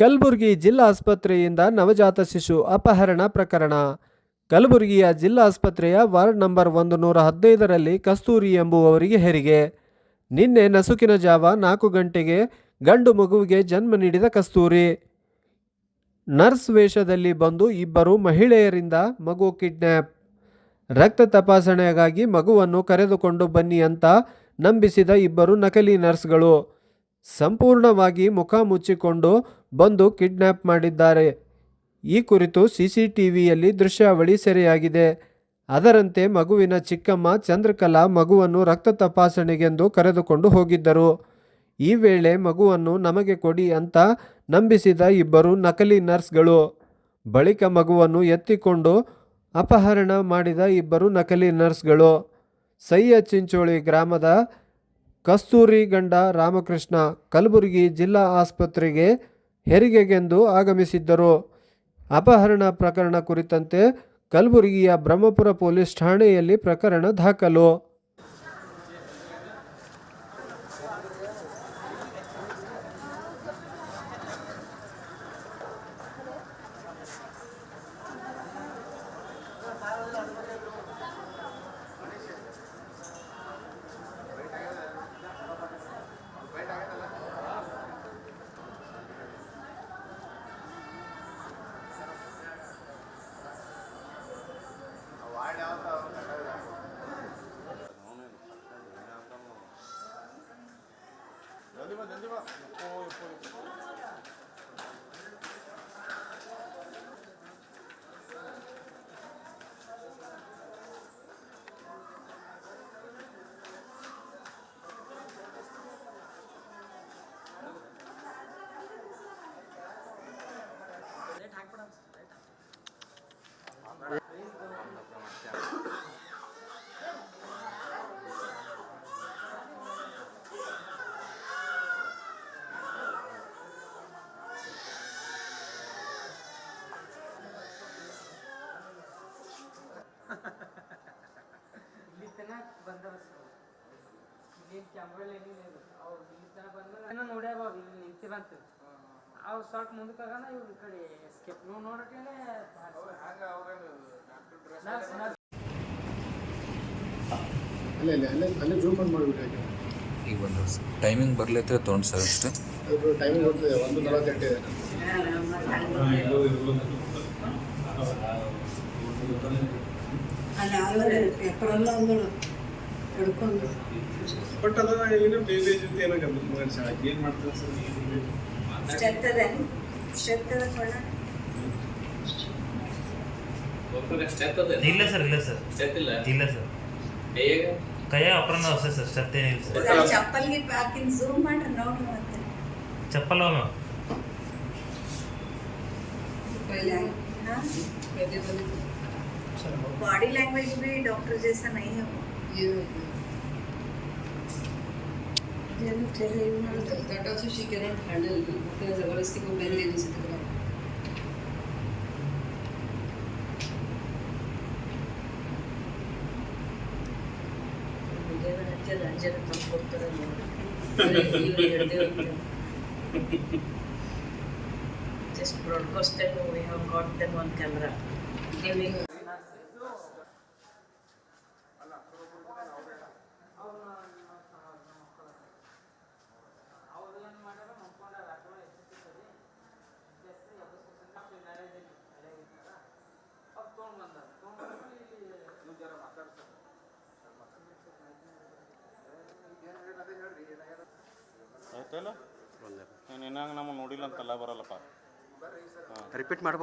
ಕಲಬುರಗಿ ಜಿಲ್ಲಾ ಆಸ್ಪತ್ರೆಯಿಂದ ನವಜಾತ ಶಿಶು ಅಪಹರಣ ಪ್ರಕರಣ. ಕಲಬುರಗಿಯ ಜಿಲ್ಲಾ ಆಸ್ಪತ್ರೆಯ ವಾರ್ಡ್ ನಂಬರ್ ಒಂದು ನೂರ ಹದಿನೈದರಲ್ಲಿ ಕಸ್ತೂರಿ ಎಂಬುವವರಿಗೆ ಹೆರಿಗೆ. ನಿನ್ನೆ ನಸುಕಿನ ಜಾವ ನಾಲ್ಕು ಗಂಟೆಗೆ ಗಂಡು ಮಗುವಿಗೆ ಜನ್ಮ ನೀಡಿದ ಕಸ್ತೂರಿ. ನರ್ಸ್ ವೇಷದಲ್ಲಿ ಬಂದು ಇಬ್ಬರು ಮಹಿಳೆಯರಿಂದ ಮಗು ಕಿಡ್ನ್ಯಾಪ್ ರಕ್ತ ತಪಾಸಣೆಗಾಗಿ ಮಗುವನ್ನು ಕರೆದುಕೊಂಡು ಬನ್ನಿ ಅಂತ ನಂಬಿಸಿದ ಇಬ್ಬರು ನಕಲಿ ನರ್ಸ್ಗಳು. ಸಂಪೂರ್ಣವಾಗಿ ಮುಖ ಮುಚ್ಚಿಕೊಂಡು ಬಂದು ಕಿಡ್ನ್ಯಾಪ್ ಮಾಡಿದ್ದಾರೆ. ಈ ಕುರಿತು ಸಿಸಿಟಿವಿಯಲ್ಲಿ ದೃಶ್ಯಾವಳಿ ಸೆರೆಯಾಗಿದೆ. ಅದರಂತೆ ಮಗುವಿನ ಚಿಕ್ಕಮ್ಮ ಚಂದ್ರಕಲಾ ಮಗುವನ್ನು ರಕ್ತ ತಪಾಸಣೆಗೆಂದು ಕರೆದುಕೊಂಡು ಹೋಗಿದ್ದರು. ಈ ವೇಳೆ ಮಗುವನ್ನು ನಮಗೆ ಕೊಡಿ ಅಂತ ನಂಬಿಸಿದ ಇಬ್ಬರು ನಕಲಿ ನರ್ಸ್ಗಳು. ಬಳಿಕ ಮಗುವನ್ನು ಎತ್ತಿಕೊಂಡು ಅಪಹರಣ ಮಾಡಿದ ಇಬ್ಬರು ನಕಲಿ ನರ್ಸ್ಗಳು. ಸಯ್ಯ ಚಿಂಚೋಳಿ ಗ್ರಾಮದ ಕಸ್ತೂರಿ ಗಂಡ ರಾಮಕೃಷ್ಣ ಕಲಬುರಗಿ ಜಿಲ್ಲಾ ಆಸ್ಪತ್ರೆಗೆ ಹೆರಿಗೆಗೆಂದು ಆಗಮಿಸಿದ್ದರು. ಅಪಹರಣ ಪ್ರಕರಣ ಕುರಿತಂತೆ ಕಲಬುರಗಿಯ ಬ್ರಹ್ಮಪುರ ಪೊಲೀಸ್ ಠಾಣೆಯಲ್ಲಿ ಪ್ರಕರಣ ದಾಖಲು. 봐, 내려봐. 오, 예뻐, 예뻐. ಏನೋ ನೋಡ್ಯಾವ ಅವ್ರು ಇಲ್ಲಿ ನಿಂತಿ ಬಂತು. ಅವು ಸ್ವಲ್ಪ ಮುಂದಕ್ಕೆ ಹೋಗೋಣ ಇವ್ರು ಕಡೆ ಸ್ಕೆಪ್ ನೀವು ಅಲ್ಲೇ ಅಲ್ಲೇ ಅಲ್ಲೇ ಅಲ್ಲೇ ಜೂಮ್ ಮಾಡಿ ಈಗ ಟೈಮಿಂಗ್ ಬರ್ಲತ್ತ ತೊಗೊಂಡು ಸರ್ ಅಷ್ಟೇ. ಟೈಮಿಂಗ್ ಬರ್ತದೆ ಒಂದು ನಲವತ್ತೆಂಟು ಇದೆ. ಅಲ್ಲ ಪೇಪರ್ ಎಲ್ಲ ಅಂದಳು ಹಿಡ್ಕೊಂಡು ಬಟ್ ಅದನ್ನ ಏನು ಬೇಬೇಜ್ ಅಂತ ಏನೋ ಗಮನ ಮಾಡಿ ಸರ್ ಏನು ಮಾಡ್ತಾರೆ ಸರ್ ಸ್ಟೆಪ್ ಇದೆ ಸ್ಟೆಪ್ ಇದೆ ಕೊಡ ಇಲ್ಲ ಸರ್ ಇಲ್ಲ ಸರ್ ಇಲ್ಲ ಸರ್ ಕೈಯ ಅಪ್ರನ್ನ ಹೊಸ ಸರ್ ಸ್ಟೆಪ್ ಏನಿಲ್ಲ ಸರ್ ಸರ್ ಚಪ್ಪಲ್ಗೆ ಹಾಕಿನ ಝೂಮ್ ಮಾಡ್ರಿ ನೋಡ್ರಿ ಮತ್ತೆ ಚಪ್ಪಲ್ ಅವ बॉडी लैंग्वेज भी डॉक्टर जैसा नहीं है वो that also she cannot handle because जबरदस्ती को पेन लेने से टकरा Just broadcasted, we have got them on camera. Giving ಅವ್ರು ಆಯ್ತಲ್ಲ ನೀನು ಇನ್ನಂಗೆ ನಮಗೆ ನೋಡಿಲ್ಲ ಅಂತಲ್ಲ ಬರಲ್ಲಪ್ಪ. ರಿಪೀಟ್ ಮಾಡ್ಬೋದು?